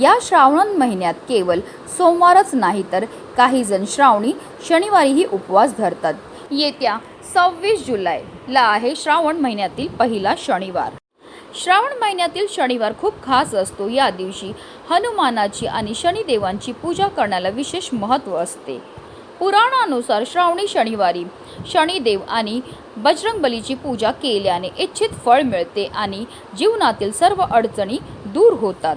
या श्रावण महिन्यात केवळ सोमवारच नाही तर काही जण श्रावणी शनिवारीही उपवास धरतात. येत्या सव्वीस जुलैला आहे श्रावण महिन्यातील पहिला शनिवार. श्रावण महिन्यातील शनिवार खूप खास असतो. या दिवशी हनुमानाची आणि शनिदेवांची पूजा करण्याला विशेष महत्त्व असते. पुराणानुसार श्रावणी शनिवारी शनिदेव आणि बजरंगबलीची पूजा केल्याने इच्छित फळ मिळते आणि जीवनातील सर्व अडचणी दूर होतात.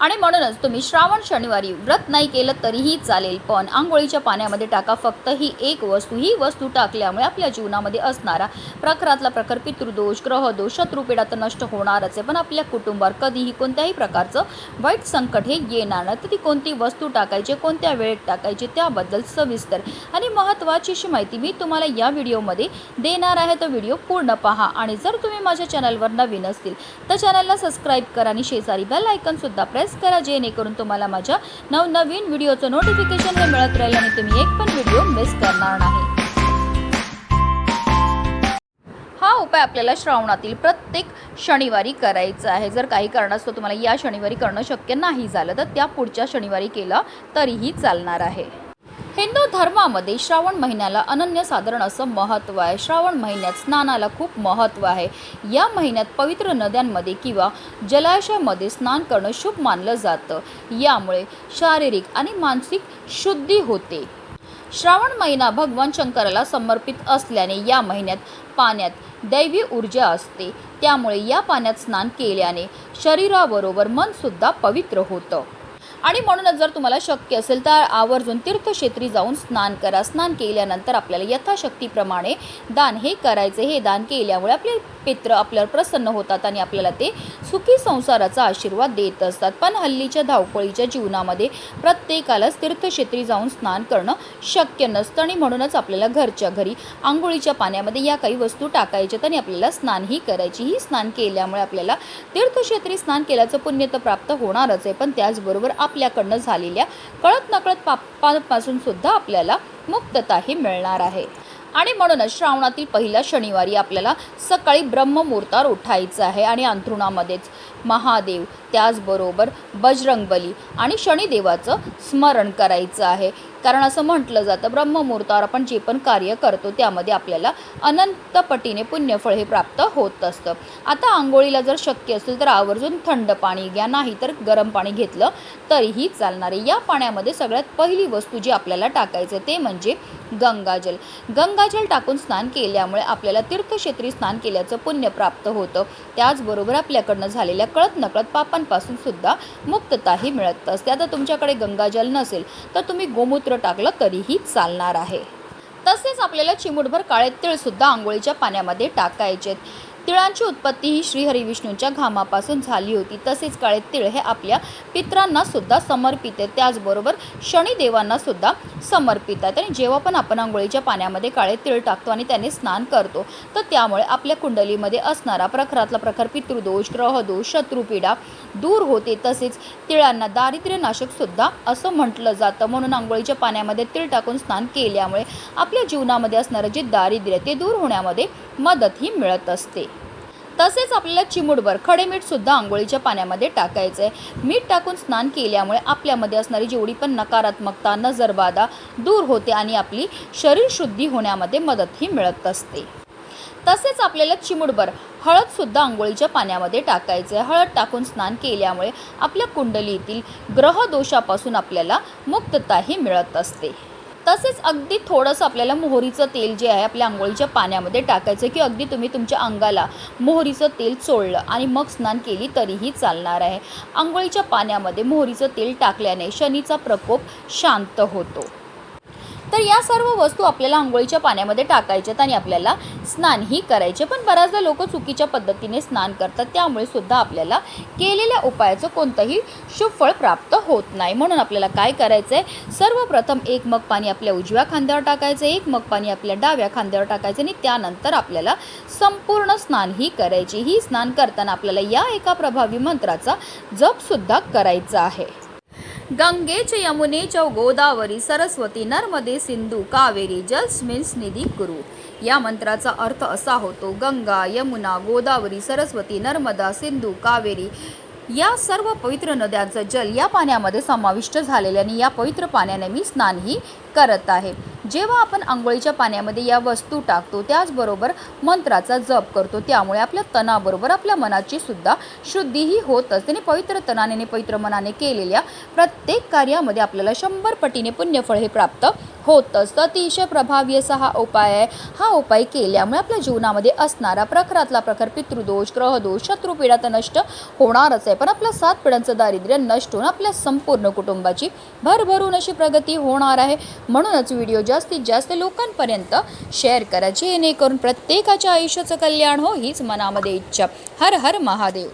आणि म्हणूनच तुम्ही श्रावण शनिवारी व्रत नाही केलं तरीही चालेल पण आंघोळीच्या पाण्यामध्ये टाका फक्त ही एक वस्तू. ही वस्तू टाकल्यामुळे आपल्या जीवनामध्ये असणारा प्रखरातला प्रखर पितृदोष ग्रहदोष शत्रुपीडा तर नष्ट होणारच आहे. पण आपल्या कुटुंबावर कधीही कोणत्याही प्रकारचं वाईट संकट हे येणार नाही. तर ती कोणती वस्तू टाकायची कोणत्या वेळेत टाकायची त्याबद्दल सविस्तर आणि महत्त्वाची अशी माहिती मी तुम्हाला या व्हिडिओमध्ये देणार आहे. तो व्हिडिओ पूर्ण पहा आणि जर तुम्ही माझ्या चॅनलवर नवीन असतील तर चॅनलला सबस्क्राईब करा आणि शेजारी बेल आयकनसुद्धा प्रेस करा जेणेकरून तुम्हाला माझ्या नवनवीन व्हिडिओचं नोटिफिकेशन हे मिळत राहील आणि तुम्ही एक पण व्हिडिओ मिस करणार नाही. हा उपाय आपल्याला श्रावणातील प्रत्येक शनिवारी करायचा आहे. जर काही कारणास्तव तुम्हाला या शनिवारी करणं शक्य नाही झालं तर त्या पुढच्या शनिवारी केलं तरीही चालणार आहे. हिंदू धर्मामध्ये श्रावण महिन्याला अनन्यसाधारण असं महत्त्व आहे. श्रावण महिन्यात स्नानाला खूप महत्त्व आहे. या महिन्यात पवित्र नद्यांमध्ये किंवा जलाशयामध्ये स्नान करणं शुभ मानलं जातं. यामुळे शारीरिक आणि मानसिक शुद्धी होते. श्रावण महिना भगवान शंकराला समर्पित असल्याने या महिन्यात पाण्यात दैवी ऊर्जा असते. त्यामुळे या पाण्यात स्नान केल्याने शरीराबरोबर मनसुद्धा पवित्र होतं. आणि म्हणूनच जर तुम्हाला शक्य असेल तर आवर्जून तीर्थक्षेत्री जाऊन स्नान करा. स्नान केल्यानंतर आपल्याला यथाशक्तीप्रमाणे दान हे करायचे. हे दान केल्यामुळे आपले पित्र आपल्यावर प्रसन्न होतात आणि आपल्याला ते सुखी संसाराचा आशीर्वाद देत असतात. पण हल्लीच्या धावपळीच्या जीवनामध्ये प्रत्येकालाच तीर्थक्षेत्री जाऊन स्नान करणं शक्य नसतं आणि म्हणूनच आपल्याला घरच्या घरी आंघोळीच्या पाण्यामध्ये या काही वस्तू टाकायच्यात आणि आपल्याला स्नानही करायची. ही स्नान केल्यामुळे आपल्याला तीर्थक्षेत्री स्नान केल्याचं पुण्य तर प्राप्त होणारच आहे. पण त्याचबरोबर आपल्याकडनं झालेल्या कळत नकळत पापांपासून सुद्धा आपल्याला मुक्तताही मिळणार आहे. आणि म्हणूनच श्रावणातील पहिल्या शनिवारी आपल्याला सकाळी ब्रह्ममुहूर्तावर उठायचं आहे आणि अंथरुणामध्येच महादेव. त्याचबरोबर बजरंगबली आणि शनिदेवाचं स्मरण करायचं आहे. कारण असं म्हटलं जातं ब्रह्ममुहूर्तावर आपण जे पण कार्य करतो त्यामध्ये आपल्याला अनंत पटीने पुण्यफळ हे प्राप्त होत असतं. आता आंघोळीला जर शक्य असेल तर आवर्जून थंड पाणी घ्या नाही तर गरम पाणी घेतलं तरीही चालणार आहे. या पाण्यामध्ये सगळ्यात पहिली वस्तू जी आपल्याला टाकायचं ते म्हणजे गंगाजल. गंगाजल टाकून स्नान केल्यामुळे आपल्याला तीर्थक्षेत्री स्नान केल्याचं पुण्य प्राप्त होतं. त्याचबरोबर आपल्याकडनं झालेल्या कळत नकळत पापांपासून सुद्धा मुक्तताही मिळत असते. आता तुमच्याकडे गंगाजल नसेल तर तुम्ही गोमूत्र टाकलं तरीही चालणार आहे. तसेच आपल्याला चिमूटभर काळे तिळसुद्धा आंघोळीच्या पाण्यामध्ये टाकायचे तिळांची उत्पत्ती ही श्रीहरिविष्णूंच्या घामापासून झाली होती. तसेच काळे तिळ हे आपल्या पित्रांना सुद्धा समर्पित आहे त्याचबरोबर शनिदेवांना सुद्धा समर्पित आहेत. आणि जेव्हा पण आपण आंघोळीच्या पाण्यामध्ये काळे तिळ टाकतो आणि त्याने स्नान करतो तर त्यामुळे आपल्या कुंडलीमध्ये असणारा प्रखरातला प्रखर पितृदोष ग्रहदोष शत्रुपीडा दूर होते. तसेच तिळांना दारिद्र्यनाशक सुद्धा असं म्हटलं जातं. म्हणून आंघोळीच्या पाण्यामध्ये तिळ टाकून स्नान केल्यामुळे आपल्या जीवनामध्ये असणारं जे दारिद्र्य ते दूर होण्यामध्ये मदतही मिळत असते. तसेच आपल्याला चिमूटभर खडे मीठ सुद्धा आंघोळीच्या पाण्यामध्ये टाकायचं आहे मीठ टाकून स्नान केल्यामुळे आपल्यामध्ये असणारी जेवढी पण नकारात्मकता नजरबाधा दूर होते आणि आपली शरीर शुद्धी होण्यामध्ये मदतही मिळत असते. तसेच आपल्याला चिमुडभर हळदसुद्धा आंघोळीच्या पाण्यामध्ये टाकायचं आहे हळद टाकून स्नान केल्यामुळे आपल्या कुंडलीतील ग्रहदोषापासून आपल्याला मुक्तताही मिळत असते. तसेच अगदी थोडंसं आपल्याला मोहरीचं तेल जे आहे आपल्या आंघोळीच्या पाण्यामध्ये टाकायचं की अगदी तुम्ही तुमच्या अंगाला मोहरीचं तेल चोळलं आणि मग स्नान केली तरीही चालणार आहे. आंघोळीच्या पाण्यामध्ये मोहरीचं तेल टाकल्याने शनीचा प्रकोप शांत होतो. तर या सर्व वस्तू आपल्याला आंघोळीच्या पाण्यामध्ये टाकायच्यात आणि आपल्याला स्नानही करायचे. पण बऱ्याचदा लोक चुकीच्या पद्धतीने स्नान करतात. त्यामुळे सुद्धा आपल्याला केलेल्या उपायाचं कोणतंही शुभफळ प्राप्त होत नाही. म्हणून आपल्याला काय करायचं आहे सर्वप्रथम एक मग पाणी आपल्या उजव्या खांद्यावर टाकायचं एक मग पाणी आपल्या डाव्या खांद्यावर टाकायचं आणि त्यानंतर आपल्याला संपूर्ण स्नानही करायची. ही स्नान करताना आपल्याला या एका प्रभावी मंत्राचा जपसुद्धा करायचा आहे. गंगेचे च यमुने च गोदावरी सरस्वती नर्मदे सिंधू कावेरी जलस्मिन्स निधी गुरु या मंत्राचा अर्थ असा होतो गंगा यमुना गोदावरी सरस्वती नर्मदा सिंधू कावेरी या सर्व पवित्र नद्यांचं जल या पाण्यामध्ये समाविष्ट झालेल्याने या पवित्र पाण्याने मी स्नानही करत आहे. जेव्हा आपण आंघोळीच्या पाण्यामध्ये या वस्तू टाकतो त्याचबरोबर मंत्राचा जप करतो त्यामुळे आपल्या तणाबरोबर आपल्या मनाची सुद्धा शुद्धीही होत असते. आणि पवित्र तनाने पवित्र मनाने केलेल्या प्रत्येक कार्यामध्ये आपल्याला शंभर पटीने पुण्यफळ हे प्राप्त होत असतं. अतिशय प्रभावी असा हा उपाय आहे. हा उपाय केल्यामुळे आपल्या जीवनामध्ये असणारा प्रखरातला प्रखर पितृदोष ग्रहदोष शत्रुपीडा तर नष्ट होणारच आहे. पण आपल्या सात पिढ्यांचं दारिद्र्य नष्ट होऊन आपल्या संपूर्ण कुटुंबाची भरभरून अशी प्रगती होणार आहे. म्हणूनच व्हिडिओ जास्तीत जास्त लोकांपर्यंत शेअर करा जेणेकरून प्रत्येकाच्या आयुष्याचं कल्याण हो हीच मनामध्ये इच्छा. हर हर महादेव.